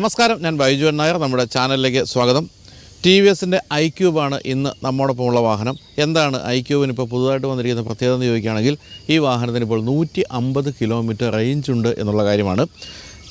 നമസ്കാരം ഞാൻ ബൈജു നായർ. നമ്മുടെ ചാനലിലേക്ക് സ്വാഗതം. ടി വി എസിന്റെ ഐ ക്യൂബാണ് ഇന്ന് നമ്മോടൊപ്പം ഉള്ള വാഹനം. എന്താണ് ഐ ക്യൂബിന് ഇപ്പോൾ പുതുതായിട്ട് വന്നിരിക്കുന്ന പ്രത്യേകത എന്ന് ചോദിക്കുകയാണെങ്കിൽ ഈ വാഹനത്തിന് ഇപ്പോൾ നൂറ്റി അമ്പത് കിലോമീറ്റർ റേഞ്ച് ഉണ്ട് എന്നുള്ള കാര്യമാണ്.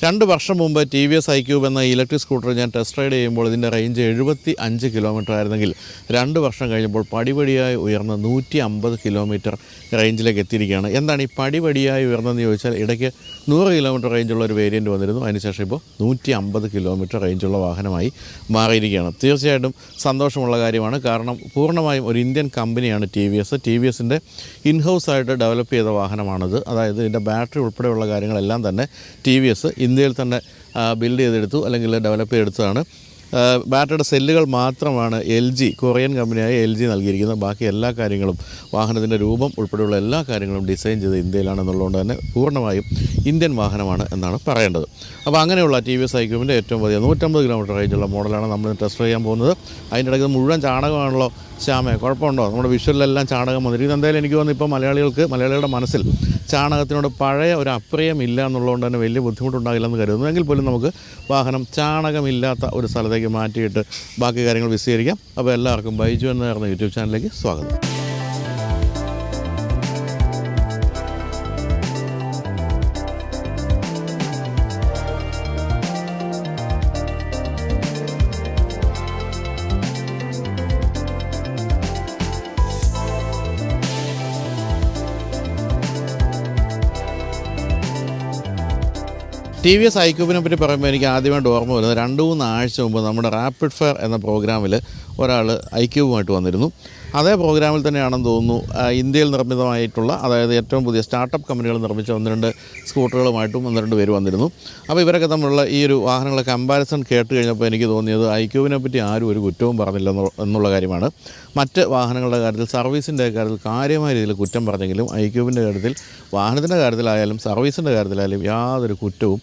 രണ്ട് വർഷം മുമ്പ് T V S I cube എന്ന ഇലക്ട്രിക് സ്കൂട്ടർ ഞാൻ ടെസ്റ്റ് റൈഡ് ചെയ്യുമ്പോൾ ഇതിന്റെ റേഞ്ച് എഴുപത്തി അഞ്ച് കിലോമീറ്റർ ആയിരുന്നെങ്കിൽ രണ്ട് വർഷം കഴിഞ്ഞപ്പോൾ പടിപടിയായി ഉയർന്ന നൂറ്റി അമ്പത് കിലോമീറ്റർ റേഞ്ചിലേക്ക് എത്തിയിരിക്കുകയാണ്. എന്താണ് ഈ പടിപടിയായി ഉയർന്നതെന്ന് ചോദിച്ചാൽ ഇടയ്ക്ക് നൂറ് കിലോമീറ്റർ റേഞ്ചുള്ള ഒരു വേരിയന്റ് വന്നിരുന്നു. അതിനുശേഷം ഇപ്പോൾ നൂറ്റി അമ്പത് കിലോമീറ്റർ റേഞ്ചുള്ള വാഹനമായി മാറിയിരിക്കുകയാണ്. തീർച്ചയായിട്ടും സന്തോഷമുള്ള കാര്യമാണ്. കാരണം പൂർണമായും ഒരു ഇന്ത്യൻ കമ്പനിയാണ് T V S T V എസിന്റെ ഇൻഹൗസായിട്ട് ഡെവലപ്പ് ചെയ്ത വാഹനമാണിത്. അതായത് ഇതിന്റെ ബാറ്ററി ഉൾപ്പെടെയുള്ള കാര്യങ്ങളെല്ലാം തന്നെ ടി വി എസ് ഇന്ത്യയിൽ തന്നെ ബിൽഡ് ചെയ്തെടുത്തു അല്ലെങ്കിൽ ഡെവലപ്പ് ചെയ്തെടുത്തതാണ്. ബാറ്ററിയുടെ സെല്ലുകൾ മാത്രമാണ് എൽ ജി കൊറിയൻ കമ്പനിയായ എൽ ജി നൽകിയിരിക്കുന്നത്. ബാക്കി എല്ലാ കാര്യങ്ങളും വാഹനത്തിന്റെ രൂപം ഉൾപ്പെടെയുള്ള എല്ലാ കാര്യങ്ങളും ഡിസൈൻ ചെയ്ത് ഇന്ത്യയിലാണെന്നുള്ളതുകൊണ്ട് തന്നെ പൂർണമായും ഇന്ത്യൻ വാഹനമാണ് എന്നാണ് പറയേണ്ടത്. അപ്പോൾ അങ്ങനെയുള്ള ടി വി എസ് ഐക്യൂബിന്റെ ഏറ്റവും വലിയ നൂറ്റമ്പത് കിലോമീറ്റർ റേഞ്ചുള്ള മോഡലാണ് നമ്മൾ ടെസ്റ്റ് ചെയ്യാൻ പോകുന്നത്. അതിന്റെ ഇടയ്ക്ക് മുഴുവൻ ചാണകമാണല്ലോ. ശ്യാമേ കുഴപ്പമുണ്ടോ? നമ്മുടെ വിഷ്വലിലെല്ലാം ചാണകം വന്നിരിക്കുന്നത് എന്തായാലും എനിക്ക് തോന്നുന്നു ഇപ്പോൾ മലയാളികൾക്ക് മലയാളികളുടെ മനസ്സിൽ ചാണകത്തിനോട് പഴയ ഒരു അപ്രിയം ഇല്ല എന്നുള്ളതുകൊണ്ട് തന്നെ വലിയ ബുദ്ധിമുട്ടുണ്ടാകില്ലെന്ന് കരുതുന്നു. എങ്കിൽ പോലും നമുക്ക് വാഹനം ചാണകമില്ലാത്ത ഒരു സ്ഥലത്തേക്ക് മാറ്റിയിട്ട് ബാക്കി കാര്യങ്ങൾ വിശദീകരിക്കാം. അപ്പോൾ എല്ലാവർക്കും ബൈജു എന്ന് പറയുന്ന യൂട്യൂബ് ചാനലിലേക്ക് സ്വാഗതം. ടി വി എസ് ഐക്യൂബിനെ പറ്റി പറയുമ്പോൾ എനിക്ക് ആദ്യമായിട്ട് ഓർമ്മ വരുന്നത് രണ്ട് മൂന്ന് ആഴ്ച മുമ്പ് നമ്മുടെ റാപ്പിഡ് ഫയർ എന്ന പ്രോഗ്രാമിൽ ഒരാൾ ഐക്യൂബുമായിട്ട് വന്നിരുന്നു. അതേ പ്രോഗ്രാമിൽ തന്നെയാണെന്ന് തോന്നുന്നു ഇന്ത്യയിൽ നിർമ്മിതമായിട്ടുള്ള അതായത് ഏറ്റവും പുതിയ സ്റ്റാർട്ടപ്പ് കമ്പനികൾ നിർമ്മിച്ച ഒന്ന് രണ്ട് സ്കൂട്ടറുകളുമായിട്ടും ഒന്ന് രണ്ട് പേര് വന്നിരുന്നു. അപ്പോൾ ഇവരൊക്കെ തമ്മിലുള്ള ഈ ഒരു വാഹനങ്ങളെ കമ്പാരിസൺ കേട്ട് കഴിഞ്ഞപ്പോൾ എനിക്ക് തോന്നിയത് ഐക്യൂബിനെ പറ്റി ആരും ഒരു കുറ്റവും പറഞ്ഞില്ല എന്നുള്ള- കാര്യമാണ്. മറ്റ് വാഹനങ്ങളുടെ കാര്യത്തിൽ സർവീസിന്റെ കാര്യത്തിൽ കാര്യമായ രീതിയിൽ കുറ്റം പറഞ്ഞെങ്കിലും ഐക്യൂബിന്റെ കാര്യത്തിൽ വാഹനത്തിന്റെ കാര്യത്തിലായാലും സർവീസിന്റെ കാര്യത്തിലായാലും യാതൊരു കുറ്റവും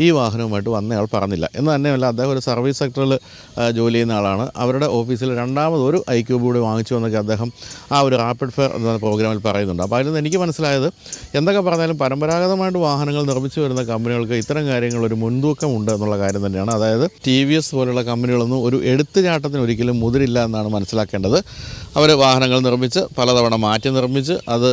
ഈ വാഹനവുമായിട്ട് വന്നയാൾ പറഞ്ഞില്ല. എന്ന് തന്നെയല്ല അദ്ദേഹം ഒരു സർവീസ് സെക്ടറിൽ ജോലി ചെയ്യുന്ന ആളാണ്. അവരുടെ ഓഫീസിൽ രണ്ടാമത് ഒരു ഐ ക്യൂബ് കൂടി വാങ്ങിച്ചു എന്നൊക്കെ അദ്ദേഹം ആ ഒരു റാപ്പിഡ് ഫെയർ എന്ന പ്രോഗ്രാമിൽ പറയുന്നുണ്ട്. അപ്പോൾ അതിൽ നിന്ന് എനിക്ക് മനസ്സിലായത് എന്തൊക്കെ പറഞ്ഞാലും പരമ്പരാഗതമായിട്ട് വാഹനങ്ങൾ നിർമ്മിച്ചു വരുന്ന കമ്പനികൾക്ക് ഇത്തരം കാര്യങ്ങൾ ഒരു മുൻതൂക്കമുണ്ട് എന്നുള്ള കാര്യം തന്നെയാണ്. അതായത് ടി വി എസ് പോലുള്ള കമ്പനികളൊന്നും ഒരു എടുത്തുചാട്ടത്തിന് ഒരിക്കലും മുതിരില്ല എന്നാണ് മനസ്സിലാക്കേണ്ടത്. അവർ വാഹനങ്ങൾ നിർമ്മിച്ച് പലതവണ മാറ്റി നിർമ്മിച്ച് അത്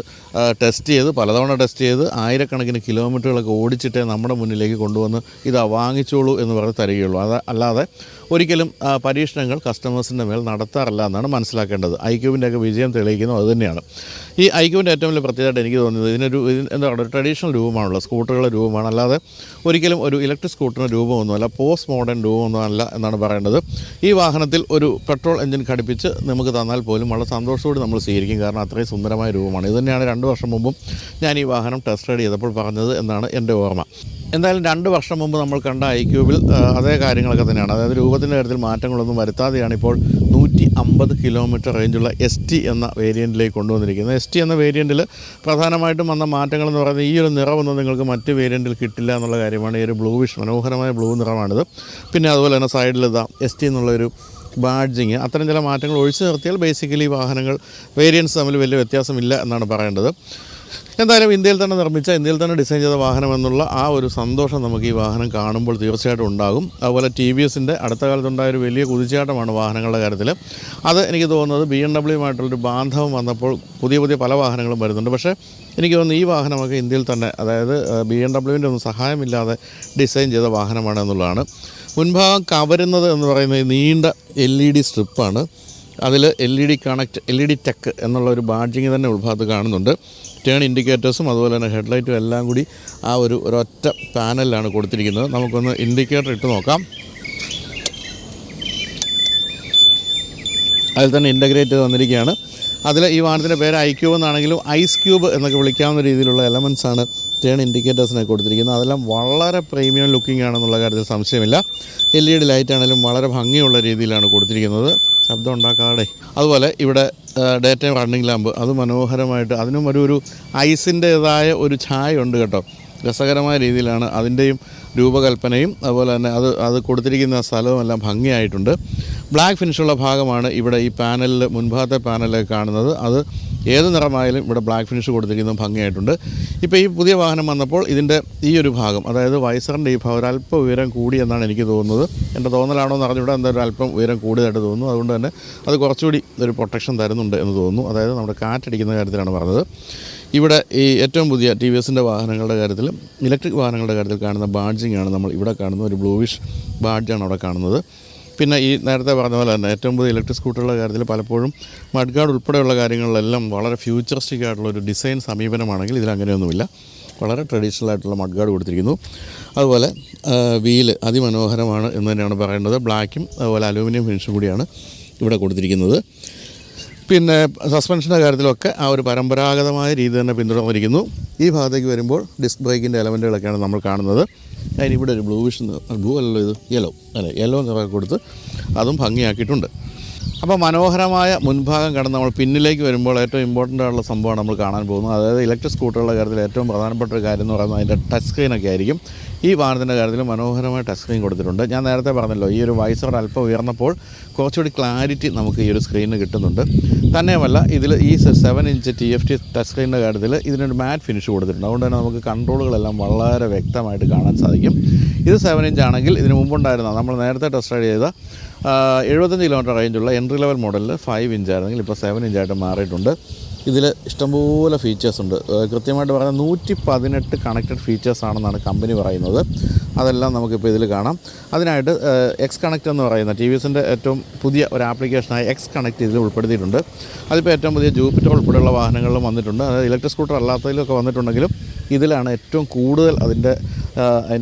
ടെസ്റ്റ് ചെയ്ത് പലതവണ ടെസ്റ്റ് ചെയ്ത് ആയിരക്കണക്കിന് കിലോമീറ്ററുകളൊക്കെ ഓടിച്ചിട്ടേ നമ്മുടെ മുന്നിലേക്ക് കൊണ്ടുവന്ന് ഇതാ വാങ്ങിച്ചോളൂ എന്ന് പറഞ്ഞ് തരികയുള്ളൂ. അത് അല്ലാതെ ഒരിക്കലും പരീക്ഷണങ്ങൾ കസ്റ്റമേഴ്സിന്റെ മേൽ നടത്താറില്ല എന്നാണ് മനസ്സിലാക്കേണ്ടത്. ഐക്യൂബിന്റെ ഒക്കെ വിജയം തെളിയിക്കുന്നത് അതുതന്നെയാണ് ഈ ഐക്യൂബിന്റെ ഏറ്റവും വലിയ പ്രത്യേകമായിട്ട് എനിക്ക് തോന്നുന്നത് ഇതിനൊരു ഇതിന് എന്താ പറയുക ട്രഡീഷണൽ രൂപമാണല്ലോ സ്കൂട്ടറുകളുടെ രൂപമാണ്. അല്ലാതെ ഒരിക്കലും ഒരു ഇലക്ട്രിക് സ്കൂട്ടറിന്റെ രൂപമൊന്നുമല്ല പോസ്റ്റ് മോഡേൺ രൂപമൊന്നുമല്ല എന്നാണ് പറയേണ്ടത്. ഈ വാഹനത്തിൽ ഒരു പെട്രോൾ എഞ്ചിൻ ഘടിപ്പിച്ച് നമുക്ക് തന്നാൽ പോലും വളരെ സന്തോഷത്തോടെ നമ്മൾ സ്വീകരിക്കും. കാരണം അത്രയും സുന്ദരമായ രൂപമാണ്. ഇതുതന്നെയാണ് രണ്ട് വർഷം മുമ്പും ഞാൻ ഈ വാഹനം ടെസ്റ്റ് റൈഡ് ചെയ്തപ്പോൾ പറഞ്ഞത് എന്നാണ് എന്റെ ഓർമ്മ. എന്തായാലും രണ്ട് വർഷം മുമ്പ് നമ്മൾ കണ്ട ഐ ക്യൂബിൽ അതേ കാര്യങ്ങളൊക്കെ തന്നെയാണ്. അതായത് രൂപത്തിന്റെ കാര്യത്തിൽ മാറ്റങ്ങളൊന്നും വരുത്താതെയാണ് ഇപ്പോൾ നൂറ്റി അമ്പത് കിലോമീറ്റർ റേഞ്ചുള്ള എസ് ടി എന്ന വേരിയന്റിലേക്ക് കൊണ്ടുവന്നിരിക്കുന്നത്. എസ് ടി എന്ന വേരിയന്റിൽ പ്രധാനമായിട്ടും വന്ന മാറ്റങ്ങൾ എന്ന് പറയുന്നത് ഈ ഒരു നിറമൊന്നും നിങ്ങൾക്ക് മറ്റ് വേരിയന്റിൽ കിട്ടില്ല എന്നുള്ള കാര്യമാണ്. ഈ ഒരു ബ്ലൂവിഷ് മനോഹരമായ ബ്ലൂ നിറമാണിത്. പിന്നെ അതുപോലെ തന്നെ സൈഡിൽ ഇതാ എസ് ടി എന്നുള്ളൊരു ബാഡ്ജിങ് അത്തരം ചില മാറ്റങ്ങൾ ഒഴിച്ചു നിർത്തിയാൽ ബേസിക്കലി വാഹനങ്ങൾ വേരിയൻസ് തമ്മിൽ വലിയ വ്യത്യാസമില്ല എന്നാണ് പറയേണ്ടത്. എന്തായാലും ഇന്ത്യയിൽ തന്നെ നിർമ്മിച്ച ഇന്ത്യയിൽ തന്നെ ഡിസൈൻ ചെയ്ത വാഹനം എന്നുള്ള ആ ഒരു സന്തോഷം നമുക്ക് ഈ വാഹനം കാണുമ്പോൾ തീർച്ചയായിട്ടും ഉണ്ടാകും. അതുപോലെ ടി വി എസിന്റെ അടുത്ത കാലത്തുണ്ടായ ഒരു വലിയ കുതിച്ചാട്ടമാണ് വാഹനങ്ങളുടെ കാര്യത്തിൽ. അത് എനിക്ക് തോന്നുന്നത് ബി എം ഡബ്ല്യുമായിട്ടുള്ളൊരു ബാന്ധവം വന്നപ്പോൾ പുതിയ പുതിയ പല വാഹനങ്ങളും വരുന്നുണ്ട്. പക്ഷേ എനിക്ക് തോന്നുന്നു ഈ വാഹനമൊക്കെ ഇന്ത്യയിൽ തന്നെ അതായത് ബി എം ഡബ്ല്യുവിന്റെ ഒന്നും സഹായമില്ലാതെ ഡിസൈൻ ചെയ്ത വാഹനമാണ് എന്നുള്ളതാണ്. മുൻഭാഗം കവരുന്നത് എന്ന് പറയുന്നത് നീണ്ട എൽ ഇ ഡി സ്ട്രിപ്പാണ്. അതിൽ L E D connect L E D tech എന്നുള്ള ഒരു ബാഡ്ജിങ് തന്നെ ഉൾഭാഗത്ത് കാണുന്നുണ്ട്. ടേൺ ഇൻഡിക്കേറ്റേഴ്സും അതുപോലെ തന്നെ ഹെഡ്ലൈറ്റും എല്ലാം കൂടി ആ ഒരു ഒരൊറ്റ പാനലിലാണ് കൊടുത്തിരിക്കുന്നത്. നമുക്കൊന്ന് ഇൻഡിക്കേറ്റർ ഇട്ട് നോക്കാം. അതിൽ തന്നെ ഇന്റഗ്രേറ്റ് ചെയ്ത് വന്നിരിക്കുകയാണ്. അതിൽ ഈ വാഹനത്തിന്റെ പേര് ഐ ക്യൂബ് എന്നാണെങ്കിലും ഐസ് ക്യൂബ് എന്നൊക്കെ വിളിക്കാവുന്ന രീതിയിലുള്ള എലമെൻസാണ് ടേൺ ഇൻഡിക്കേറ്റേഴ്സിനെ കൊടുത്തിരിക്കുന്നത്. അതെല്ലാം വളരെ പ്രീമിയം ലുക്കിംഗ് ആണെന്നുള്ള കാര്യത്തിൽ സംശയമില്ല. എൽ ഇ ഡി ലൈറ്റ് ആണെങ്കിലും വളരെ ഭംഗിയുള്ള രീതിയിലാണ് കൊടുത്തിരിക്കുന്നത്. ശബ്ദം ഉണ്ടാക്കാതെ. അതുപോലെ ഇവിടെ ഡേ ടൈം റണ്ണിങ് ലാമ്പ്. അത് മനോഹരമായിട്ട് അതിനും ഒരു ഒരു ഐസിന്റേതായ ഒരു ഛായ ഉണ്ട് കേട്ടോ. രസകരമായ രീതിയിലാണ് അതിന്റെയും രൂപകൽപ്പനയും. അതുപോലെ തന്നെ അത് അത് കൊടുത്തിരിക്കുന്ന സ്ഥലവും എല്ലാം ഭംഗിയായിട്ടുണ്ട്. ബ്ലാക്ക് ഫിനിഷുള്ള ഭാഗമാണ് ഇവിടെ ഈ പാനലിൽ മുൻഭാഗത്തെ പാനലിൽ കാണുന്നത്. അത് ഏത് നിറമായാലും ഇവിടെ ബ്ലാക്ക് ഫിനിഷ് കൊടുത്തിരിക്കുന്നത് ഭംഗിയായിട്ടുണ്ട്. ഇപ്പോൾ ഈ പുതിയ വാഹനം വന്നപ്പോൾ ഇതിന്റെ ഈ ഒരു ഭാഗം അതായത് വൈസറിന്റെ ഈ ഭാഗം ഒരു അല്പം ഉയരം കൂടി എന്നാണ് എനിക്ക് തോന്നുന്നത്. എന്റെ തോന്നലാണോ എന്ന് അറിഞ്ഞൂടെ എന്തായാലും അല്പം ഉയരം കൂടിയതായിട്ട് തോന്നുന്നു. അതുകൊണ്ട് തന്നെ അത് കുറച്ചുകൂടി ഒരു പ്രൊട്ടക്ഷൻ തരുന്നുണ്ട് എന്ന് തോന്നുന്നു. അതായത് നമ്മുടെ കാറ്റടിക്കുന്ന കാര്യത്തിലാണ് പറഞ്ഞത്. ഇവിടെ ഈ ഏറ്റവും പുതിയ ടി വി എസിന്റെ വാഹനങ്ങളുടെ കാര്യത്തിൽ ഇലക്ട്രിക് വാഹനങ്ങളുടെ കാര്യത്തിൽ കാണുന്ന ബാഡ്ജിങ്ങാണ് നമ്മൾ ഇവിടെ കാണുന്നത്. ഒരു ബ്ലൂവിഷ് ബാഡ്ജാണ് അവിടെ കാണുന്നത്. പിന്നെ ഈ നേരത്തെ പറഞ്ഞ പോലെ തന്നെ ഏറ്റവും പുതിയ ഇലക്ട്രിക് സ്കൂട്ടറുകളുടെ കാര്യത്തിൽ പലപ്പോഴും മഡ്ഗാർഡ് ഉൾപ്പെടെയുള്ള കാര്യങ്ങളിലെല്ലാം വളരെ ഫ്യൂച്ചറിസ്റ്റിക് ആയിട്ടുള്ള ഒരു ഡിസൈൻ സമീപനമാണെങ്കിൽ ഇതിൽ അങ്ങനെയൊന്നുമില്ല. വളരെ ട്രഡീഷണൽ ആയിട്ടുള്ള മഡ്ഗാർഡ് കൊടുത്തിരിക്കുന്നു. അതുപോലെ വീൽ അതിമനോഹരമാണ് എന്ന് തന്നെയാണ് പറയേണ്ടത് ബ്ലാക്കും അതുപോലെ അലൂമിനിയം ഫിനിഷും കൂടിയാണ് ഇവിടെ കൊടുത്തിരിക്കുന്നത്. പിന്നെ സസ്പെൻഷന്റെ കാര്യത്തിലൊക്കെ ആ ഒരു പരമ്പരാഗതമായ രീതി തന്നെ പിന്തുടർന്നിരിക്കുന്നു. ഈ ഭാഗത്തേക്ക് വരുമ്പോൾ ഡിസ്ക് ബ്രേക്കിന്റെ എലമെന്റുകളൊക്കെയാണ് നമ്മൾ കാണുന്നത്. അതിന് ഇവിടെ ഒരു ബ്ലൂവിഷ് ബ്ലൂ അല്ലല്ലോ ഇത്? യെല്ലോ അല്ലേ? യെല്ലോ നിറമൊക്കെ കൊടുത്ത് അതും ഭംഗിയാക്കിയിട്ടുണ്ട്. അപ്പോൾ മനോഹരമായ മുൻഭാഗം കടന്ന് നമ്മൾ പിന്നിലേക്ക് വരുമ്പോൾ ഏറ്റവും ഇമ്പോർട്ടന്റ് ആയിട്ടുള്ള സംഭവമാണ് നമ്മൾ കാണാൻ പോകുന്നത്. അതായത് ഇലക്ട്രിക് സ്കൂട്ടറുകളുടെ കാര്യത്തിൽ ഏറ്റവും പ്രധാനപ്പെട്ട ഒരു കാര്യം എന്ന് പറയുന്നത് അതിന്റെ ടച്ച് സ്ക്രീനൊക്കെ ആയിരിക്കും. ഈ വാഹനത്തിന്റെ കാര്യത്തിൽ മനോഹരമായ ടച്ച് സ്ക്രീൻ കൊടുത്തിട്ടുണ്ട്. ഞാൻ നേരത്തെ പറഞ്ഞല്ലോ ഈ ഒരു വൈസർ അല്പം ഉയർന്നപ്പോൾ കുറച്ചുകൂടി ക്ലാരിറ്റി നമുക്ക് ഈ ഒരു സ്ക്രീനിന് കിട്ടുന്നുണ്ട്. തന്നെയുമല്ല ഇതിൽ ഈ seven inch T F T touch സ്ക്രീനിന്റെ കാര്യത്തിൽ ഇതിനൊരു മാറ്റ് ഫിനിഷ് കൊടുത്തിട്ടുണ്ട്. അതുകൊണ്ട് തന്നെ നമുക്ക് കൺട്രോളുകളെല്ലാം വളരെ വ്യക്തമായിട്ട് കാണാൻ സാധിക്കും. ഇത് സെവൻ ഇഞ്ച് ആണെങ്കിൽ ഇതിന് മുമ്പുണ്ടായിരുന്ന നമ്മൾ നേരത്തെ ടെസ്റ്റ് റൈഡ് ചെയ്ത എഴുപത്തഞ്ച് കിലോമീറ്റർ റേഞ്ചുള്ള എൻട്രി ലെവൽ മോഡലിൽ ഫൈവ് ഇഞ്ച് ആയിരുന്നെങ്കിൽ ഇപ്പോൾ സെവൻ ഇഞ്ചായിട്ട് മാറിയിട്ടുണ്ട്. ഇതിൽ ഇഷ്ടംപോലെ ഫീച്ചേഴ്സ് ഉണ്ട്. കൃത്യമായിട്ട് പറഞ്ഞാൽ നൂറ്റി പതിനെട്ട് കണക്റ്റഡ് ഫീച്ചേഴ്സ് ആണെന്നാണ് കമ്പനി പറയുന്നത്. അതെല്ലാം നമുക്കിപ്പോൾ ഇതിൽ കാണാം. അതിനായിട്ട് എക്സ് കണക്റ്റ് എന്ന് പറയുന്ന ടി വി എസിന്റെ ഏറ്റവും പുതിയ ഒരു ആപ്ലിക്കേഷനായ എക്സ് കണക്റ്റ് ഇതിൽ ഉൾപ്പെടുത്തിയിട്ടുണ്ട്. അതിപ്പോൾ ഏറ്റവും പുതിയ ജൂപ്പിറ്റർ ഉൾപ്പെടെയുള്ള വാഹനങ്ങളിലും വന്നിട്ടുണ്ട്. അതായത് ഇലക്ട്രിക് സ്കൂട്ടർ അല്ലാത്തതിലൊക്കെ വന്നിട്ടുണ്ടെങ്കിലും ഇതിലാണ് ഏറ്റവും കൂടുതൽ അതിന്റെ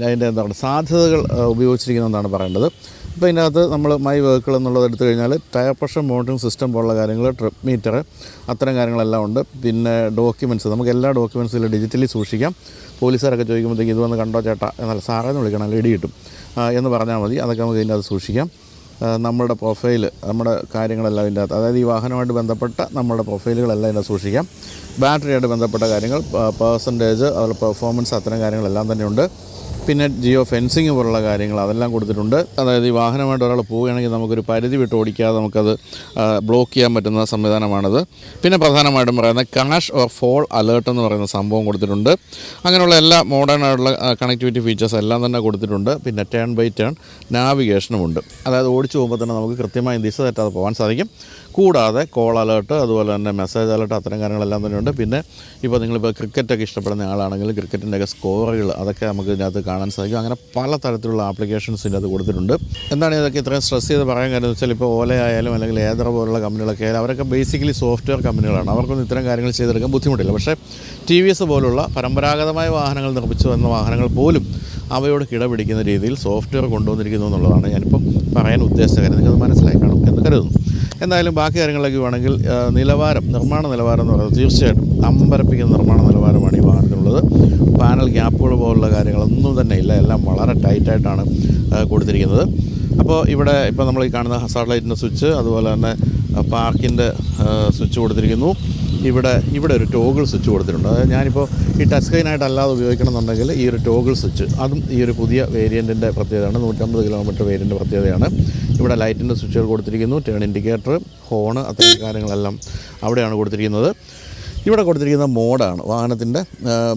അതിന്റെ എന്താണ് സാധ്യതകൾ ഉപയോഗിച്ചിരിക്കുന്നതെന്നാണ് പറയേണ്ടത്. ഇപ്പോൾ ഇതിനകത്ത് നമ്മൾ മൈ വെഹിക്കിൾ എന്നുള്ളത് എടുത്തു കഴിഞ്ഞാൽ ടയർ പ്രഷർ മോണിറ്ററിംഗ് സിസ്റ്റം പോലുള്ള കാര്യങ്ങൾ ട്രിപ്പ് മീറ്റർ അത്തരം കാര്യങ്ങളെല്ലാം ഉണ്ട്. പിന്നെ ഡോക്യുമെന്റ്സ് നമുക്ക് എല്ലാ ഡോക്യുമെന്റ്സിലും ഡിജിറ്റലി സൂക്ഷിക്കാം. പോലീസുകാരൊക്കെ ചോദിക്കുമ്പോഴത്തേക്ക് ഇത് വന്ന് കണ്ടോ ചേട്ടാ? എന്നാൽ സാറേന്ന് വിളിക്കണം അല്ലെങ്കിൽ ഇടി കിട്ടും. എന്ന് പറഞ്ഞാൽ മതി. അതൊക്കെ നമുക്ക് ഇതിന്റെ അത് സൂക്ഷിക്കാം. നമ്മുടെ പ്രൊഫൈൽ നമ്മുടെ കാര്യങ്ങളെല്ലാം ഇതിന്റെ അകത്ത്. അതായത് ഈ വാഹനമായിട്ട് ബന്ധപ്പെട്ട നമ്മുടെ പ്രൊഫൈലുകളെല്ലാം ഇതിനെ സൂക്ഷിക്കാം. ബാറ്ററിയായിട്ട് ബന്ധപ്പെട്ട കാര്യങ്ങൾ പേഴ്സന്റേജ് അതുപോലെ പെർഫോമൻസ് അത്തരം കാര്യങ്ങളെല്ലാം തന്നെയുണ്ട്. പിന്നെ ജിയോ ഫെൻസിങ് പോലുള്ള കാര്യങ്ങൾ അതെല്ലാം കൊടുത്തിട്ടുണ്ട്. അതായത് ഈ വാഹനമായിട്ട് ഒരാൾ പോവുകയാണെങ്കിൽ നമുക്കൊരു പരിധി വിട്ട് ഓടിക്കാതെ നമുക്കത് ബ്ലോക്ക് ചെയ്യാൻ പറ്റുന്ന സംവിധാനമാണിത്. പിന്നെ പ്രധാനമായിട്ടും പറയുന്നത് കാഷ് ഓർ ഫോൾ അലേർട്ട് എന്ന് പറയുന്ന സംഭവം കൊടുത്തിട്ടുണ്ട്. അങ്ങനെയുള്ള എല്ലാ മോഡേൺ ആയിട്ടുള്ള കണക്ടിവിറ്റി ഫീച്ചേഴ്സ് എല്ലാം തന്നെ കൊടുത്തിട്ടുണ്ട്. പിന്നെ ടേൺ ബൈ ടേൺ നാവിഗേഷനും ഉണ്ട്. അതായത് ഓടിച്ചു പോകുമ്പോൾ തന്നെ നമുക്ക് കൃത്യമായി ദിശ തെറ്റാതെ പോകാൻ സാധിക്കും. കൂടാതെ കോൾ അലേർട്ട് അതുപോലെ തന്നെ മെസ്സേജ് അലേർട്ട് അത്തരം കാര്യങ്ങളെല്ലാം തന്നെയുണ്ട് പിന്നെ ഇപ്പോൾ നിങ്ങളിപ്പോൾ ക്രിക്കറ്റൊക്കെ ഇഷ്ടപ്പെടുന്ന ആളാണെങ്കിൽ ക്രിക്കറ്റിന്റെയൊക്കെ സ്കോറുകൾ അതൊക്കെ നമുക്ക് ഇതിനകത്ത് കാണാൻ സാധിക്കും. അങ്ങനെ പല തരത്തിലുള്ള ആപ്ലിക്കേഷൻസ് ഇതിനകത്ത് കൊടുത്തിട്ടുണ്ട്. എന്താണ് ഇതൊക്കെ ഇത്രയും സ്ട്രെസ് ചെയ്ത് പറയാൻ കാര്യം? വെച്ചാൽ ഇപ്പോൾ ഓല ആയാലും അല്ലെങ്കിൽ ഏതർ പോലുള്ള കമ്പനികളൊക്കെ ആയാലും അവരൊക്കെ ബേസിക്കലി സോഫ്റ്റ്വെയർ കമ്പനികളാണ് അവർക്കൊന്നും ഇത്തരം കാര്യങ്ങൾ ചെയ്തെടുക്കാൻ ബുദ്ധിമുട്ടില്ല. പക്ഷേ ടി വി എസ് പോലുള്ള പരമ്പരാഗതമായ വാഹനങ്ങൾ നിർമ്മിച്ചു വന്ന വാഹനങ്ങൾ പോലും അവയോട് കിടപിടിക്കുന്ന രീതിയിൽ സോഫ്റ്റ്വെയർ കൊണ്ടുവന്നിരിക്കുന്നു എന്നുള്ളതാണ് ഞാനിപ്പം പറയാൻ ഉദ്ദേശിച്ച കാര്യം. നിങ്ങൾക്കത് മനസ്സിലായി കാണും എന്ന് കരുതുന്നു. എന്തായാലും ബാക്കി കാര്യങ്ങളിലേക്ക് വേണമെങ്കിൽ നിലവാരം നിർമ്മാണ നിലവാരം എന്ന് പറയുന്നത് തീർച്ചയായിട്ടും അമ്പരപ്പിക്കുന്ന നിർമ്മാണ നിലവാരമാണ് ഈ വാഹനത്തിനുള്ളത്. പാനൽ ഗ്യാപ്പുകൾ പോലുള്ള കാര്യങ്ങളൊന്നും തന്നെ ഇല്ല. എല്ലാം വളരെ ടൈറ്റായിട്ടാണ് കൊടുത്തിരിക്കുന്നത്. അപ്പോൾ ഇവിടെ ഇപ്പോൾ നമ്മൾ ഈ കാണുന്ന സാറ്റലൈറ്റിന്റെ ലൈറ്റിന്റെ സ്വിച്ച് അതുപോലെ തന്നെ പാർക്കിന്റെ സ്വിച്ച് കൊടുത്തിരിക്കുന്നു. ഇവിടെ ഇവിടെ ഒരു ടോഗിൾ സ്വിച്ച് കൊടുത്തിട്ടുണ്ട്. അതായത് ഞാനിപ്പോൾ ഈ ടച്ച് സ്ക്രീനായിട്ട് അല്ലാതെ ഉപയോഗിക്കണം എന്നുണ്ടെങ്കിൽ ഈ ഒരു ടോഗിൾ സ്വിച്ച് അതും ഈ ഒരു പുതിയ വേരിയന്റിന്റെ പ്രത്യേകതയാണ്. നൂറ്റമ്പത് കിലോമീറ്റർ വേരിയന്റ് പ്രത്യേകതയാണ്. ഇവിടെ ലൈറ്റിന്റെ സ്വിച്ചുകൾ കൊടുത്തിരിക്കുന്നു ടേൺ ഇൻഡിക്കേറ്റർ ഹോണ് അത്തരം കാര്യങ്ങളെല്ലാം അവിടെയാണ് കൊടുത്തിരിക്കുന്നത്. ഇവിടെ കൊടുത്തിരിക്കുന്ന മോഡാണ് വാഹനത്തിന്റെ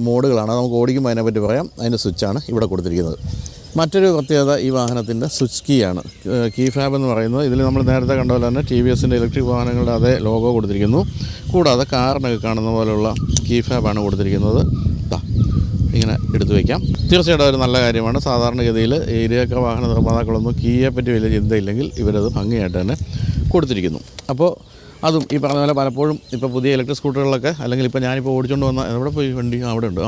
മോഡുകളാണ്. നമുക്ക് ഓടിക്കുമ്പോൾ അതിനെപ്പറ്റി പറയാം. അതിന്റെ സ്വിച്ചാണ് ഇവിടെ കൊടുത്തിരിക്കുന്നത്. മറ്റൊരു പ്രത്യേകത ഈ വാഹനത്തിന്റെ സ്വിച്ച് കീ ആണ് കീ ഫാബ് എന്ന് പറയുന്നത് ഇതിൽ നമ്മൾ നേരത്തെ കണ്ട പോലെ തന്നെ ടി വി എസിന്റെ ഇലക്ട്രിക് വാഹനങ്ങളുടെ അതേ ലോഗോ കൊടുത്തിരിക്കുന്നു. കൂടാതെ കാറിനൊക്കെ കാണുന്ന പോലെയുള്ള കീ ഫാബാണ് കൊടുത്തിരിക്കുന്നത്. ഇങ്ങനെ എടുത്തു വയ്ക്കാം. തീർച്ചയായിട്ടും ഒരു നല്ല കാര്യമാണ്. സാധാരണഗതിയിൽ ഏരിയൊക്കെ വാഹന നിർമ്മാതാക്കളൊന്നും കീയെ പറ്റി വലിയ ചിന്തയില്ലെങ്കിൽ ഇവരത് ഭംഗിയായിട്ട് തന്നെ കൊടുത്തിരിക്കുന്നു. അപ്പോൾ അതും ഈ പറഞ്ഞ പോലെ പലപ്പോഴും ഇപ്പോൾ പുതിയ ഇലക്ട്രിക് സ്കൂട്ടറുകളൊക്കെ അല്ലെങ്കിൽ ഇപ്പോൾ ഞാനിപ്പോൾ ഓടിച്ചുകൊണ്ട് വന്ന എവിടെ പോയി വണ്ടി? അവിടെ ഉണ്ട്.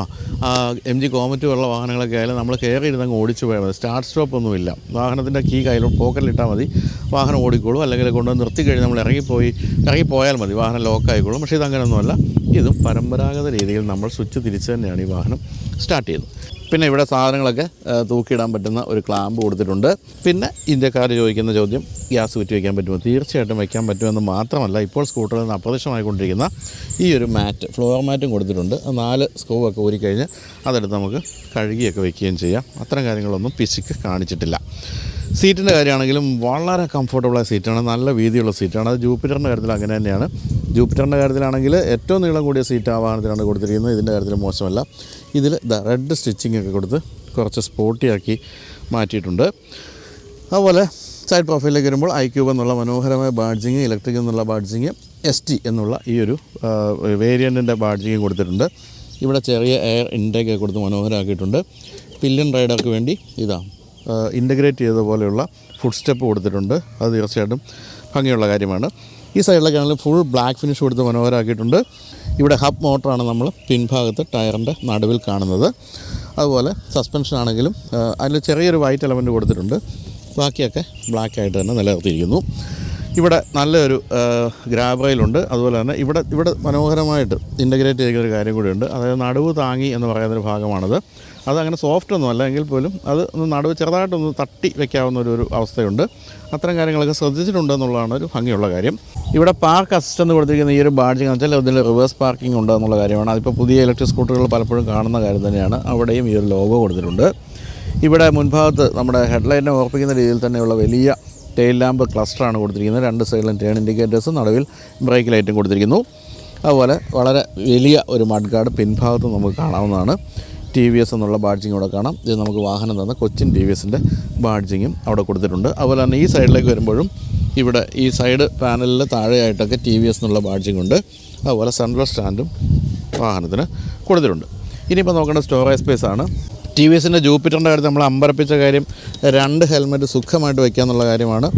ആ എം ജി കോമറ്റ് പോലുള്ള വാഹനങ്ങളൊക്കെ ആയാലും നമ്മൾ കയറി ഇരുന്നങ്ങ് ഓടിച്ചു പോയാൽ മതി. സ്റ്റാർട്ട് സ്റ്റോപ്പ് ഒന്നുമില്ല. വാഹനത്തിന്റെ കീ കയ്യിൽ പോക്കറ്റിലിട്ടാൽ മതി. വാഹനം ഓടിക്കോളും. അല്ലെങ്കിൽ കൊണ്ടുവന്ന് നിർത്തി കഴിഞ്ഞ് നമ്മൾ ഇറങ്ങിപ്പോയി ഇറങ്ങിപ്പോയാൽ മതി. വാഹനം ലോക്ക് ആയിക്കോളും. പക്ഷേ ഇതങ്ങനെയൊന്നുമല്ല ഇതും പരമ്പരാഗത രീതിയിൽ നമ്മൾ സ്വിച്ച് തിരിച്ച് തന്നെയാണ് ഈ വാഹനം സ്റ്റാർട്ട് ചെയ്യുന്നത്. പിന്നെ ഇവിടെ സാധനങ്ങളൊക്കെ തൂക്കിയിടാൻ പറ്റുന്ന ഒരു ക്ലാമ്പ് കൊടുത്തിട്ടുണ്ട്. പിന്നെ ഇന്ത്യക്കാർ ചോദിക്കുന്ന ചോദ്യം ഗ്യാസ് കുറ്റി വയ്ക്കാൻ പറ്റുമോ? തീർച്ചയായിട്ടും വയ്ക്കാൻ പറ്റുമെന്ന് മാത്രമല്ല ഇപ്പോൾ സ്കൂട്ടറിൽ നിന്ന് അപ്രത്യക്ഷമായിക്കൊണ്ടിരിക്കുന്ന ഈ ഒരു മാറ്റ് ഫ്ലോർ മാറ്റും കൊടുത്തിട്ടുണ്ട്. നാല് സ്കൂവൊക്കെ ഊരിക്കഴിഞ്ഞ് അതെടുത്ത് നമുക്ക് കഴുകിയൊക്കെ വയ്ക്കുകയും ചെയ്യാം. അത്തരം കാര്യങ്ങളൊന്നും പിശുക്ക് കാണിച്ചിട്ടില്ല. സീറ്റിന്റെ കാര്യമാണെങ്കിലും വളരെ കംഫർട്ടബിളായ സീറ്റാണ്. നല്ല വീതിയുള്ള സീറ്റാണ്. അത് ജൂപ്പിറ്ററിന്റെ കാര്യത്തിൽ അങ്ങനെ തന്നെയാണ്. ജൂപ്പിറ്ററിന്റെ കാര്യത്തിലാണെങ്കിൽ ഏറ്റവും നീളം കൂടിയ സീറ്റ് ആ വാഹനത്തിലാണ് കൊടുത്തിരിക്കുന്നത്. ഇതിന്റെ കാര്യത്തിൽ മോശമല്ല. ഇതിൽ റെഡ് സ്റ്റിച്ചിങ് ഒക്കെ കൊടുത്ത് കുറച്ച് സ്പോർട്ടിയാക്കി മാറ്റിയിട്ടുണ്ട്. അതുപോലെ സൈഡ് പ്രൊഫൈലിലേക്ക് വരുമ്പോൾ ഐ ക്യൂബ് എന്നുള്ള മനോഹരമായ ബാഡ്ജിങ് ഇലക്ട്രിക് എന്നുള്ള ബാഡ്ജിങ് എസ് ടി എന്നുള്ള ഈ ഒരു വേരിയന്റിന്റെ ബാഡ്ജിങ് കൊടുത്തിട്ടുണ്ട്. ഇവിടെ ചെറിയ എയർ ഇൻടേക്ക് കൊടുത്ത് മനോഹരമാക്കിയിട്ടുണ്ട്. പില്ലൻ റൈഡർക്ക് വേണ്ടി ഇതാ ഇന്റഗ്രേറ്റ് ചെയ്ത പോലെയുള്ള ഫുഡ് സ്റ്റെപ്പ് കൊടുത്തിട്ടുണ്ട്. അത് തീർച്ചയായിട്ടും ഭംഗിയുള്ള കാര്യമാണ്. ഈ സൈഡിലൊക്കെ ആണെങ്കിൽ ഫുൾ ബ്ലാക്ക് ഫിനിഷ് കൊടുത്ത് മനോഹരമാക്കിയിട്ടുണ്ട് ഇവിടെ ഹബ് മോട്ടറാണ് നമ്മൾ പിൻഭാഗത്ത് ടയറിന്റെ നടുവിൽ കാണുന്നത്. അതുപോലെ സസ്പെൻഷൻ ആണെങ്കിലും അതിൽ ചെറിയൊരു വൈറ്റ് എലമെന്റ് കൊടുത്തിട്ടുണ്ട്. ബാക്കിയൊക്കെ ബ്ലാക്ക് ആയിട്ട് തന്നെ നിലനിർത്തിയിരിക്കുന്നു. ഇവിടെ നല്ലൊരു ഗ്രാബയിലുണ്ട് അതുപോലെ തന്നെ ഇവിടെ ഇവിടെ മനോഹരമായിട്ട് ഇന്റഗ്രേറ്റ് ചെയ്തിരിക്കുന്ന ഒരു കാര്യം കൂടിയുണ്ട്. അതായത് നടുവ് താങ്ങി എന്ന് പറയുന്നൊരു ഭാഗമാണത്. അതങ്ങനെ സോഫ്റ്റ് ഒന്നും അല്ല എങ്കിൽ പോലും അത് ഒന്ന് നടുവ് ചെറുതായിട്ടൊന്ന് തട്ടി വെക്കാവുന്ന ഒരു ഒരു അവസ്ഥയുണ്ട്. അത്തരം കാര്യങ്ങളൊക്കെ ശ്രദ്ധിച്ചിട്ടുണ്ട് എന്നുള്ളതാണ് ഒരു ഭംഗിയുള്ള കാര്യം. ഇവിടെ പാർക്ക് അസിസ്റ്റന്റ് കൊടുത്തിരിക്കുന്ന ഈ ഒരു ബാഡ്ജിങ് എന്ന് വെച്ചാൽ ഇതിൽ റിവേഴ്സ് പാർക്കിംഗ് ഉണ്ട് എന്നുള്ള കാര്യമാണ്. അതിപ്പോൾ പുതിയ ഇലക്ട്രിക് സ്കൂട്ടറുകൾ പലപ്പോഴും കാണുന്ന കാര്യം തന്നെയാണ്. അവിടെയും ഈ ഒരു ലോഗോ കൊടുത്തിട്ടുണ്ട്. ഇവിടെ മുൻഭാഗത്ത് നമ്മുടെ ഹെഡ്ലൈറ്റിനെ ഓർപ്പിക്കുന്ന രീതിയിൽ തന്നെയുള്ള വലിയ ടെയിൽ ലാമ്പ് ക്ലസ്റ്ററാണ് കൊടുത്തിരിക്കുന്നത്. രണ്ട് സൈഡിലും ടേൺ ഇൻഡിക്കേറ്റേഴ്സും നടുവിൽ ബ്രേക്ക് ലൈറ്റും കൊടുത്തിരിക്കുന്നു. അതുപോലെ വളരെ വലിയ ഒരു മഡ് ഗാർഡ് പിൻഭാഗത്ത് നമുക്ക് കാണാവുന്നതാണ്. ടി വി എസ് എന്നുള്ള ബാഡ്ജിങ് ഇവിടെ കാണാം. ഇത് നമുക്ക് വാഹനം തന്ന കൊച്ചിൻ ടി വി എസിന്റെ ബാഡ്ജിങ്ങും അവിടെ കൊടുത്തിട്ടുണ്ട്. അതുപോലെ തന്നെ ഈ സൈഡിലേക്ക് വരുമ്പോഴും ഇവിടെ ഈ സൈഡ് പാനലിൽ താഴെയായിട്ടൊക്കെ ടി വി എസ് എന്നുള്ള ബാഡ്ജിങ് ഉണ്ട്. അതുപോലെ സെൻട്രൽ സ്റ്റാൻഡും വാഹനത്തിന് കൊടുത്തിട്ടുണ്ട്. ഇനിയിപ്പോൾ നോക്കേണ്ട സ്റ്റോറേജ് സ്പേസ് ആണ്. ടി വി എസിന്റെ ജൂപ്പിറ്ററിന്റെ കാര്യത്തിൽ നമ്മൾ അമ്പരപ്പിച്ച കാര്യം രണ്ട് ഹെൽമെറ്റ് സുഖമായിട്ട് വയ്ക്കുക എന്നുള്ള കാര്യമാണ്.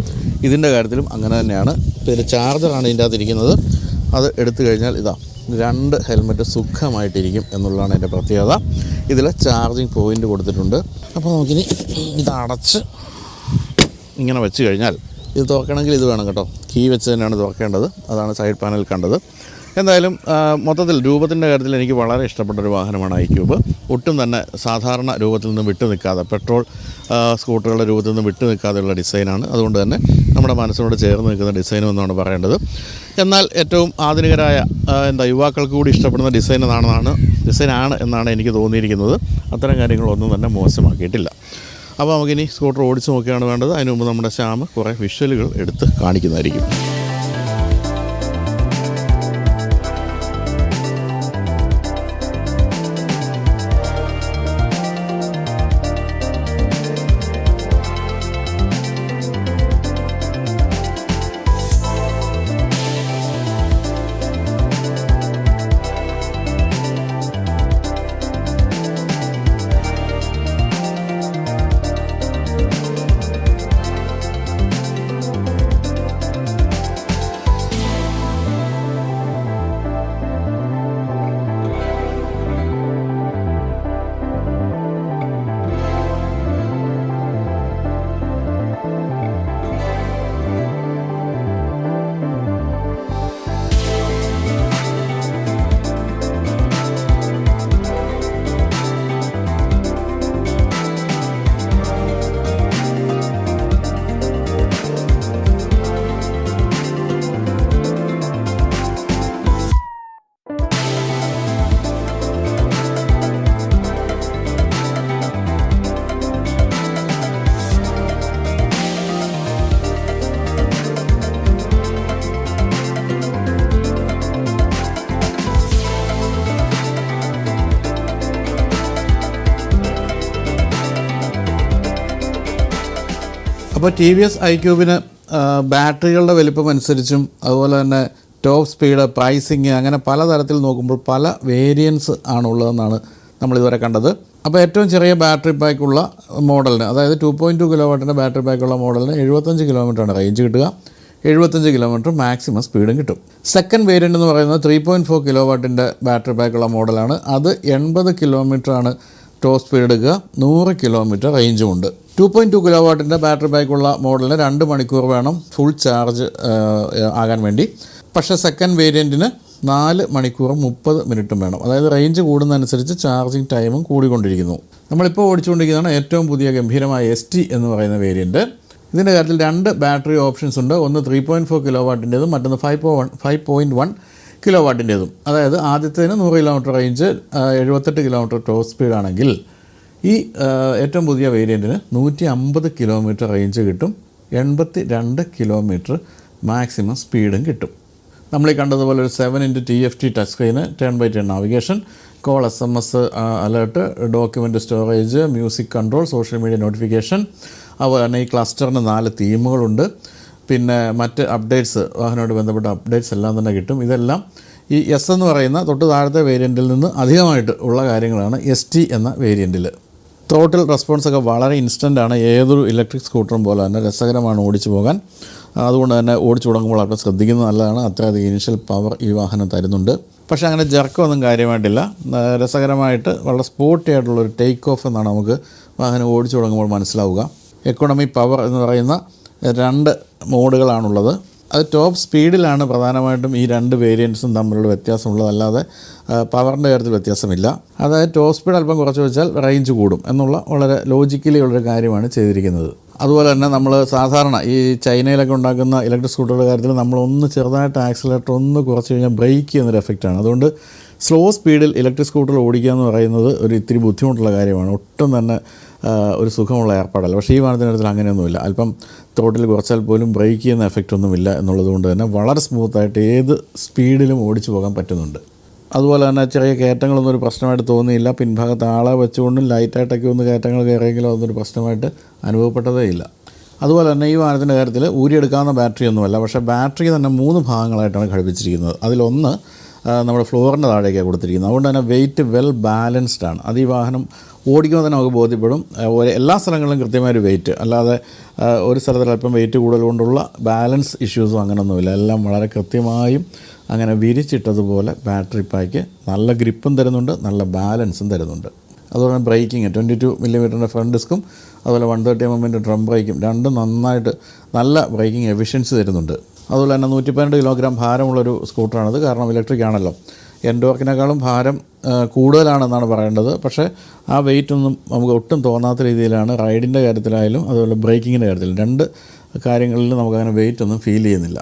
ഇതിന്റെ കാര്യത്തിലും അങ്ങനെ തന്നെയാണ്. പിന്നെ ചാർജറാണ് ഇതിന്റെ അകത്ത് ഇരിക്കുന്നത്. അത് എടുത്തു കഴിഞ്ഞാൽ ഇതാ രണ്ട് ഹെൽമെറ്റ് സുഖമായിട്ടിരിക്കും എന്നുള്ളതാണ് എന്റെ പ്രത്യേകത. ഇതിൽ ചാർജിങ് പോയിന്റ് കൊടുത്തിട്ടുണ്ട്. അപ്പോൾ നമുക്കിനി ഇത് അടച്ച് ഇങ്ങനെ വെച്ച് കഴിഞ്ഞാൽ ഇത് തുറക്കണമെങ്കിൽ ഇത് വേണം കേട്ടോ. കീ വെച്ച് തന്നെയാണ് തുറക്കേണ്ടത്. അതാണ് സൈഡ് പാനൽ കണ്ടത്. എന്തായാലും മൊത്തത്തിൽ രൂപത്തിന്റെ കാര്യത്തിൽ എനിക്ക് വളരെ ഇഷ്ടപ്പെട്ട ഒരു വാഹനമാണ് ഐ ക്യൂബ്. ഒട്ടും തന്നെ സാധാരണ രൂപത്തിൽ നിന്ന് വിട്ടു നിൽക്കാതെ പെട്രോൾ സ്കൂട്ടറുകളുടെ രൂപത്തിൽ നിന്ന് വിട്ടു നിൽക്കാതെയുള്ള ഡിസൈനാണ്. അതുകൊണ്ട് തന്നെ നമ്മുടെ മനസ്സിനോട് ചേർന്ന് നിൽക്കുന്ന ഡിസൈനും എന്നാണ് പറയേണ്ടത്. എന്നാൽ ഏറ്റവും ആധുനികരായ എന്താ യുവാക്കൾക്ക് കൂടി ഇഷ്ടപ്പെടുന്ന ഡിസൈൻ എന്നാണെന്നാണ് ഡിസൈനാണ് എന്നാണ് എനിക്ക് തോന്നിയിരിക്കുന്നത്. അത്തരം കാര്യങ്ങളൊന്നും തന്നെ മോശമാക്കിയിട്ടില്ല. അപ്പോൾ നമുക്കിനി സ്കൂട്ടർ ഓടിച്ച് നോക്കുകയാണ് വേണ്ടത്. അതിനുമുമ്പ് നമ്മുടെ ശ്യാമ് കുറേ വിഷ്വലുകൾ എടുത്ത് കാണിക്കുന്നതായിരിക്കും. അപ്പോൾ ടി വി എസ് ഐ ക്യൂബിന് ബാറ്ററികളുടെ വലിപ്പം അനുസരിച്ചും അതുപോലെ തന്നെ ടോപ്പ് സ്പീഡ് പ്രൈസിങ് അങ്ങനെ പലതരത്തിൽ നോക്കുമ്പോൾ പല വേരിയൻസ് ആണുള്ളതെന്നാണ് നമ്മളിതുവരെ കണ്ടത്. അപ്പോൾ ഏറ്റവും ചെറിയ ബാറ്ററി പാക്കുള്ള മോഡലിന് അതായത് ടു പോയിന്റ് ടു കിലോ വാട്ടിന്റെ ബാറ്ററി പാക്കുള്ള മോഡലിന് എഴുപത്തഞ്ച് കിലോമീറ്ററാണ് റേഞ്ച് കിട്ടുക. എഴുപത്തഞ്ച് കിലോമീറ്റർ മാക്സിമം സ്പീഡും കിട്ടും. സെക്കൻഡ് വേരിയന്റ് എന്ന് പറയുന്നത് ത്രീ പോയിന്റ് ഫോർ കിലോ വാട്ടിന്റെ ബാറ്ററി പാക്കുള്ള മോഡലാണ്. അത് എൺപത് കിലോമീറ്ററാണ് ടോപ്പ് സ്പീഡ് എടുക്കുക. നൂറ് കിലോമീറ്റർ റേഞ്ചും ഉണ്ട്. ടു പോയിന്റ് ടു കിലോ വാട്ടിന്റെ ബാറ്ററി ബാക്കുള്ള മോഡലിന് രണ്ട് മണിക്കൂർ വേണം ഫുൾ ചാർജ് ആകാൻ വേണ്ടി. പക്ഷേ സെക്കൻഡ് വേരിയന്റിന് നാല് മണിക്കൂറും മുപ്പത് മിനിറ്റും വേണം. അതായത് റേഞ്ച് കൂടുന്നതനുസരിച്ച് ചാർജിങ് ടൈമും കൂടിക്കൊണ്ടിരിക്കുന്നു. നമ്മളിപ്പോൾ ഓടിച്ചുകൊണ്ടിരിക്കുന്നതാണ് ഏറ്റവും പുതിയ ഗംഭീരമായ എസ് ടി എന്ന് പറയുന്ന വേരിയന്റ് ഇതിന്റെ കാര്യത്തിൽ രണ്ട് ബാറ്ററി ഓപ്ഷൻസ് ഉണ്ട്. ഒന്ന് ത്രീ പോയിന്റ് ഫോർ കിലോ വാട്ടിന്റെതും മറ്റൊന്ന് ഫൈവ് പോ one five point one kilo വാട്ടിന്റെതും അതായത് ആദ്യത്തേന് നൂറ് കിലോമീറ്റർ റേഞ്ച് എഴുപത്തെട്ട് കിലോമീറ്റർ ടോപ്പ് സ്പീഡാണെങ്കിൽ ഈ ഏറ്റവും പുതിയ വേരിയന്റിന് നൂറ്റി അമ്പത് കിലോമീറ്റർ റേഞ്ച് കിട്ടും. എൺപത്തി രണ്ട് കിലോമീറ്റർ മാക്സിമം സ്പീഡും കിട്ടും. നമ്മൾ ഈ കണ്ടതുപോലെ ഒരു seven inch T F T touch screen turn by turn navigation call S M S alert document storage music control social media notification അതുപോലെ തന്നെ ഈ ക്ലസ്റ്ററിന് നാല് തീമുകളുണ്ട് പിന്നെ മറ്റ് അപ്ഡേറ്റ്സ് വാഹനമായിട്ട് ബന്ധപ്പെട്ട അപ്ഡേറ്റ്സ് എല്ലാം തന്നെ കിട്ടും. ഇതെല്ലാം ഈ എസ് എന്ന് പറയുന്ന തൊട്ട് താഴത്തെ വേരിയന്റിൽ നിന്ന് അധികമായിട്ട് ഉള്ള കാര്യങ്ങളാണ് എസ് ടി എന്ന വേരിയന്റിൽ ടോട്ടൽ റെസ്പോൺസ് ഒക്കെ വളരെ ഇൻസ്റ്റന്റ് ആണ്. ഏതൊരു ഇലക്ട്രിക് സ്കൂട്ടറും പോലെ തന്നെ രസകരമാണ് ഓടിച്ചു പോകാൻ. അതുകൊണ്ട് തന്നെ ഓടിച്ചു തുടങ്ങുമ്പോൾ അവിടെ ശ്രദ്ധിക്കുന്നത് നല്ലതാണ്. അത്രയധികം ഇനിഷ്യൽ പവർ ഈ വാഹനം തരുന്നുണ്ട്. പക്ഷേ അങ്ങനെ ജർക്കൊന്നും കാര്യമായിട്ടില്ല. രസകരമായിട്ട് വളരെ സ്പോട്ടി ആയിട്ടുള്ളൊരു ടേക്ക് ഓഫ് എന്നാണ് നമുക്ക് വാഹനം ഓടിച്ചു തുടങ്ങുമ്പോൾ മനസ്സിലാവുക. എക്കോണമി പവർ എന്ന് പറയുന്ന രണ്ട് മോഡുകളാണുള്ളത് അത് ടോപ്പ് സ്പീഡിലാണ് പ്രധാനമായിട്ടും ഈ രണ്ട് വേരിയൻസും തമ്മിലുള്ള വ്യത്യാസമുള്ളത് അല്ലാതെ പവറിന്റെ കാര്യത്തിൽ വ്യത്യാസമില്ല. അതായത് ടോപ്പ് സ്പീഡ് അല്പം കുറച്ച് വെച്ചാൽ റേഞ്ച് കൂടും എന്നുള്ള വളരെ ലോജിക്കലി ഉള്ളൊരു കാര്യമാണ് ചെയ്തിരിക്കുന്നത്. അതുപോലെ തന്നെ നമ്മൾ സാധാരണ ഈ ചൈനയിലൊക്കെ ഉണ്ടാക്കുന്ന ഇലക്ട്രിക് സ്കൂട്ടറുടെ കാര്യത്തിൽ നമ്മൾ ഒന്ന് ചെറുതായിട്ട് ആക്സിലേറ്റർ ഒന്ന് കുറച്ച് കഴിഞ്ഞാൽ ബ്രേക്ക് ചെയ്യുന്നൊരു എഫക്റ്റാണ് അതുകൊണ്ട് സ്ലോ സ്പീഡിൽ ഇലക്ട്രിക് സ്കൂട്ടർ ഓടിക്കുക എന്ന് പറയുന്നത് ഒരു ഇത്തിരി ബുദ്ധിമുട്ടുള്ള കാര്യമാണ്. ഒട്ടും തന്നെ ഒരു സുഖമുള്ള ഏർപ്പാടല്ല. പക്ഷേ ഈ വാഹനത്തിനടുത്തിൽ അങ്ങനെയൊന്നുമില്ല. അല്പം തോട്ടിൽ കുറച്ചാൽ പോലും ബ്രേക്ക് ചെയ്യുന്ന എഫക്റ്റ് ഒന്നുമില്ല എന്നുള്ളത് കൊണ്ട് തന്നെ വളരെ സ്മൂത്തായിട്ട് ഏത് സ്പീഡിലും ഓടിച്ചു പോകാൻ പറ്റുന്നുണ്ട്. അതുപോലെ തന്നെ ചെറിയ കയറ്റങ്ങളൊന്നും ഒരു പ്രശ്നമായിട്ട് തോന്നിയില്ല. പിൻഭാഗത്ത് ആളെ വെച്ചുകൊണ്ടും ലൈറ്റായിട്ടൊക്കെ ഒന്ന് കയറ്റങ്ങൾ കയറിയെങ്കിലും അതൊന്നൊരു പ്രശ്നമായിട്ട് അനുഭവപ്പെട്ടതേ ഇല്ല. അതുപോലെ തന്നെ ഈ വാഹനത്തിന്റെ കാര്യത്തിൽ ഊരിയെടുക്കാവുന്ന ബാറ്ററി ഒന്നുമല്ല. പക്ഷേ ബാറ്ററി തന്നെ മൂന്ന് ഭാഗങ്ങളായിട്ടാണ് ഘടിപ്പിച്ചിരിക്കുന്നത്. അതിലൊന്ന് നമ്മുടെ ഫ്ലോറിന്റെ താഴേക്കാണ് കൊടുത്തിരിക്കുന്നത്. അതുകൊണ്ട് തന്നെ വെയിറ്റ് വെൽ ബാലൻസ്ഡ് ആണ്. അത് ഈ വാഹനം ഓടിക്കുമ്പോൾ തന്നെ നമുക്ക് ബോധ്യപ്പെടും. എല്ലാ സ്ഥലങ്ങളിലും കൃത്യമായൊരു വെയിറ്റ് അല്ലാതെ ഒരു സ്ഥലത്തിൽ അല്പം വെയിറ്റ് കൂടുതൽ കൊണ്ടുള്ള ബാലൻസ് ഇഷ്യൂസും അങ്ങനെയൊന്നുമില്ല എല്ലാം വളരെ കൃത്യമായും അങ്ങനെ വിരിച്ചിട്ടതുപോലെ ബാറ്ററി പാക്ക് നല്ല ഗ്രിപ്പും തരുന്നുണ്ട് നല്ല ബാലൻസും തരുന്നുണ്ട്. അതുപോലെ തന്നെ ബ്രേക്കിങ് ട്വന്റി ടു മില്ലിമീറ്ററിന്റെ ഫ്രണ്ട് ഡിസ്ക്കും അതുപോലെ വൺ തേർട്ടി എം എമ്മിന്റെ ഡ്രം ബ്രേക്കും രണ്ടും നന്നായിട്ട് നല്ല ബ്രേക്കിംഗ് എഫിഷ്യൻസി തരുന്നുണ്ട്. അതുപോലെ തന്നെ നൂറ്റി പന്ത്രണ്ട് കിലോഗ്രാം ഭാരമുള്ളൊരു സ്കൂട്ടറാണിത്. കാരണം ഇലക്ട്രിക് ആണല്ലോ. എൻഡോർക്കിനേക്കാളും ഭാരം കൂടുതലാണെന്നാണ് പറയേണ്ടത്. പക്ഷേ ആ വെയിറ്റ് ഒന്നും നമുക്ക് ഒട്ടും തോന്നാത്ത രീതിയിലാണ് റൈഡിന്റെ കാര്യത്തിലായാലും അതുപോലെ ബ്രേക്കിങ്ങിന്റെ കാര്യത്തിലും. രണ്ട് കാര്യങ്ങളിൽ നമുക്കങ്ങനെ വെയിറ്റ് ഒന്നും ഫീൽ ചെയ്യുന്നില്ല.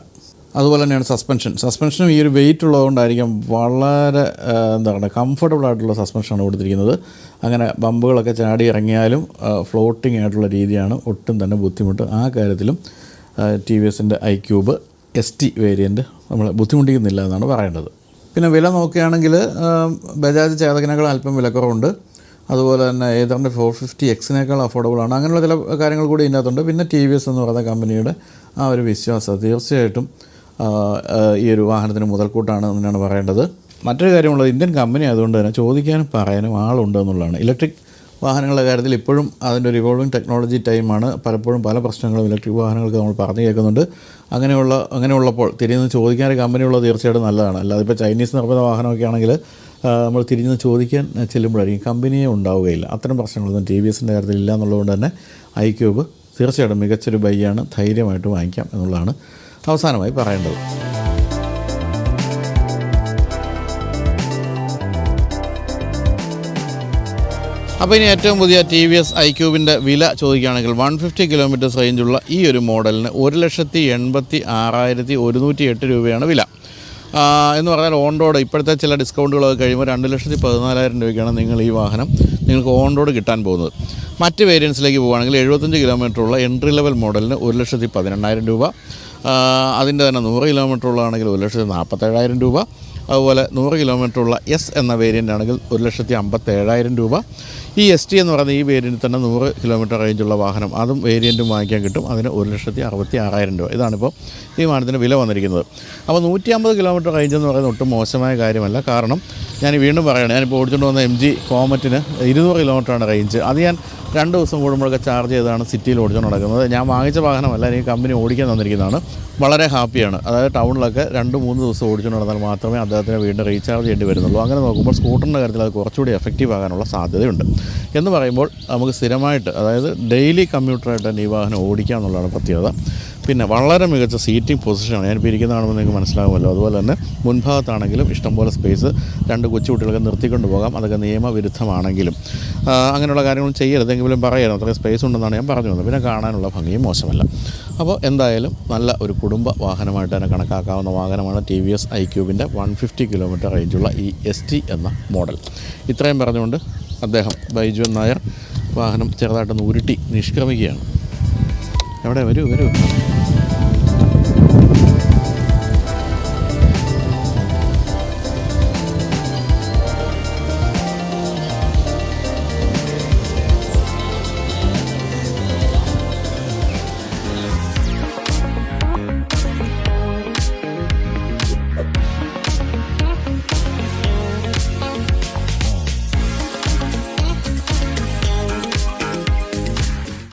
അതുപോലെ തന്നെയാണ് സസ്പെൻഷൻ സസ്പെൻഷനും ഈ ഒരു വെയിറ്റ് ഉള്ളതുകൊണ്ടായിരിക്കും വളരെ എന്താ പറയുക കംഫർട്ടബിൾ ആയിട്ടുള്ള സസ്പെൻഷനാണ് കൊടുത്തിരിക്കുന്നത്. അങ്ങനെ ബമ്പുകളൊക്കെ ചാടി ഇറങ്ങിയാലും ഫ്ലോട്ടിംഗ് ആയിട്ടുള്ള രീതിയാണ് ഒട്ടും തന്നെ ബുദ്ധിമുട്ട്. ആ കാര്യത്തിലും ടി വി എസിന്റെ I cube S T variant നമ്മൾ ബുദ്ധിമുട്ടിക്കുന്നില്ല എന്നാണ് പറയേണ്ടത്. പിന്നെ വില നോക്കുകയാണെങ്കിൽ ബജാജ് ചേതകനേക്കാൾ അല്പം വിലക്കുറവുണ്ട് അതുപോലെ തന്നെ ഏതാണ്ട് ഫോർ ഫിഫ്റ്റി എക്സിനേക്കാൾ അഫോർഡബിൾ ആണ്. അങ്ങനെയുള്ള ചില കാര്യങ്ങൾ കൂടി ഇതിനകത്തുണ്ട്. പിന്നെ ടി വി എസ് എന്ന് പറയുന്ന കമ്പനിയുടെ ആ ഒരു വിശ്വാസം തീർച്ചയായിട്ടും ഈ ഒരു വാഹനത്തിന് മുതൽക്കൂട്ടാണ് എന്നാണ് പറയേണ്ടത്. മറ്റൊരു കാര്യമുള്ളത് ഇന്ത്യൻ കമ്പനി ആയതുകൊണ്ട് തന്നെ ചോദിക്കാനും പറയാനും ആളുണ്ട് എന്നുള്ളതാണ്. ഇലക്ട്രിക് വാഹനങ്ങളുടെ കാര്യത്തിൽ ഇപ്പോഴും അതിന്റെ ഒരു ഇവോൾവിങ് ടെക്നോളജി ടൈമാണ് പലപ്പോഴും പല പ്രശ്നങ്ങളും ഇലക്ട്രിക് വാഹനങ്ങൾക്ക് നമ്മൾ പറഞ്ഞു കേൾക്കുന്നുണ്ട്. അങ്ങനെയുള്ള അങ്ങനെയുള്ളപ്പോൾ തിരിഞ്ഞ് ചോദിക്കാൻ ഒരു കമ്പനിയുള്ളത് തീർച്ചയായിട്ടും നല്ലതാണ്. അല്ലാതെ ഇപ്പോൾ ചൈനീസ് നിർമ്മിത വാഹനമൊക്കെ ആണെങ്കിൽ നമ്മൾ തിരിഞ്ഞ് ചോദിക്കാൻ ചെല്ലുമ്പോഴായിരിക്കും കമ്പനിയെ ഉണ്ടാവുകയില്ല. അത്തരം പ്രശ്നങ്ങളൊന്നും ടി വി എസിന്റെ കാര്യത്തിൽ ഇല്ല എന്നുള്ളതുകൊണ്ട് തന്നെ ഐ ക്യൂബ് തീർച്ചയായിട്ടും മികച്ചൊരു ബൈയാണ് ധൈര്യമായിട്ട് വാങ്ങിക്കാം എന്നുള്ളതാണ് അവസാനമായി പറയേണ്ടത്. അപ്പോൾ ഇനി ഏറ്റവും പുതിയ ടി വി എസ് ഐ ക്യൂബിന്റെ വില ചോദിക്കുകയാണെങ്കിൽ വൺ ഫിഫ്റ്റി കിലോമീറ്റേഴ്സ് റേഞ്ചുള്ള ഈ ഒരു മോഡലിന് ഒരു ലക്ഷത്തി എൺപത്തി ആറായിരത്തി ഒരുന്നൂറ്റി എട്ട് രൂപയാണ് വില. എന്ന് പറഞ്ഞാൽ ഓൺ റോഡ് ഇപ്പോഴത്തെ ചില ഡിസ്കൗണ്ടുകളൊക്കെ കഴിയുമ്പോൾ രണ്ട് ലക്ഷത്തി പതിനാലായിരം രൂപയ്ക്കാണ് നിങ്ങൾ ഈ വാഹനം നിങ്ങൾക്ക് ഓൺ റോഡ് കിട്ടാൻ പോകുന്നത്. മറ്റ് വേരിയൻസിലേക്ക് പോകുകയാണെങ്കിൽ എഴുപത്തഞ്ച് കിലോമീറ്ററുള്ള എൻട്രി ലെവൽ മോഡലിന് ഒരു ലക്ഷത്തി പതിനെണ്ണായിരം രൂപ. അതിന്റെ തന്നെ നൂറ് കിലോമീറ്റർ ഉള്ളതാണെങ്കിൽ ഒരു ലക്ഷത്തി നാൽപ്പത്തേഴായിരം രൂപ. അതുപോലെ നൂറ് കിലോമീറ്റർ ഉള്ള എസ് എന്ന വേരിയന്റ് ആണെങ്കിൽ ഒരു ലക്ഷത്തി അമ്പത്തേഴായിരം രൂപ. ഈ എസ് ടി എന്ന് പറയുന്ന ഈ വേരിയന്റിൽ തന്നെ നൂറ് കിലോമീറ്റർ റേഞ്ചുള്ള വാഹനം. അതും വേരിയന്റും വാങ്ങിക്കാൻ കിട്ടും. അതിന് ഒരു ലക്ഷത്തി അറുപത്തി ആറായിരം രൂപ. ഇതാണിപ്പോൾ ഈ വാഹനത്തിന്റെ വില വന്നിരിക്കുന്നത്. അപ്പോൾ നൂറ്റി അമ്പത് കിലോമീറ്റർ റേഞ്ച് എന്ന് പറയുന്നത് ഒട്ടും മോശമായ കാര്യമല്ല. കാരണം ഞാൻ വീണ്ടും പറയണം ഞാനിപ്പോൾ ഓടിച്ചുകൊണ്ട് വന്ന എം ജി കോമറ്റിന് ഇരുന്നൂറ് കിലോമീറ്ററാണ് റേഞ്ച് അത് ഞാൻ രണ്ട് ദിവസം കൂടുമ്പോഴൊക്കെ ചാർജ് ചെയ്താണ് സിറ്റിയിൽ ഓടിച്ചുകൊണ്ട് നടക്കുന്നത്. ഞാൻ വാങ്ങിച്ച വാഹനമല്ല എനിക്ക് കമ്പനി ഓടിക്കാൻ തന്നിരിക്കുന്നതാണ്. വളരെ ഹാപ്പിയാണ് അതായത് ടൗണിലൊക്കെ രണ്ട് മൂന്ന് ദിവസം ഓടിച്ചുകൊണ്ട് നടന്നാൽ മാത്രമേ അദ്ദേഹത്തിന് വീണ്ടും റീചാർജ് ചെയ്യേണ്ടി വരുന്നുള്ളൂ. അങ്ങനെ നോക്കുമ്പോൾ സ്കൂട്ടറിന്റെ കാര്യത്തിൽ അത് കുറച്ചുകൂടി എഫക്റ്റീവ് ആകാനുള്ള സാധ്യതയുണ്ട്. എന്ന് പറയുമ്പോൾ നമുക്ക് സ്ഥിരമായിട്ട് അതായത് ഡെയിലി കമ്മ്യൂട്ടറായിട്ട് തന്നെ ഈ വാഹനം ഓടിക്കുക എന്നുള്ളതാണ് പ്രത്യേകത. പിന്നെ വളരെ മികച്ച സീറ്റിംഗ് പൊസിഷനാണ് ഞാനിപ്പോൾ ഇരിക്കുന്നതാണെന്ന് നിങ്ങൾക്ക് മനസ്സിലാകുമല്ലോ. അതുപോലെ തന്നെ മുൻഭാഗത്താണെങ്കിലും ഇഷ്ടംപോലെ സ്പേസ് രണ്ട് കൊച്ചുകുട്ടികളൊക്കെ നിർത്തിക്കൊണ്ട് പോകാം. അതൊക്കെ നിയമവിരുദ്ധമാണെങ്കിലും. അങ്ങനെയുള്ള കാര്യങ്ങളും ചെയ്യരുതെങ്കിലും പറയരുത് അത്രയും സ്പേസ് ഉണ്ടെന്നാണ് ഞാൻ പറഞ്ഞു വന്നത്. പിന്നെ കാണാനുള്ള ഭംഗിയും മോശമല്ല. അപ്പോൾ എന്തായാലും നല്ല ഒരു കുടുംബ വാഹനമായിട്ട് തന്നെ കണക്കാക്കാവുന്ന വാഹനമാണ് ടി വി എസ് ഐ ക്യൂബിന്റെ വൺ ഫിഫ്റ്റി കിലോമീറ്റർ റേഞ്ചുള്ള ഈ എസ് ടി എന്ന മോഡൽ ഇത്രയും പറഞ്ഞുകൊണ്ട് അദ്ദേഹം ബൈജു നായർ വാഹനം ചെറുതായിട്ടൊന്ന് ഉരുട്ടി നിഷ്ക്രമിക്കുകയാണ്. എവിടെ? വരൂ വരൂ.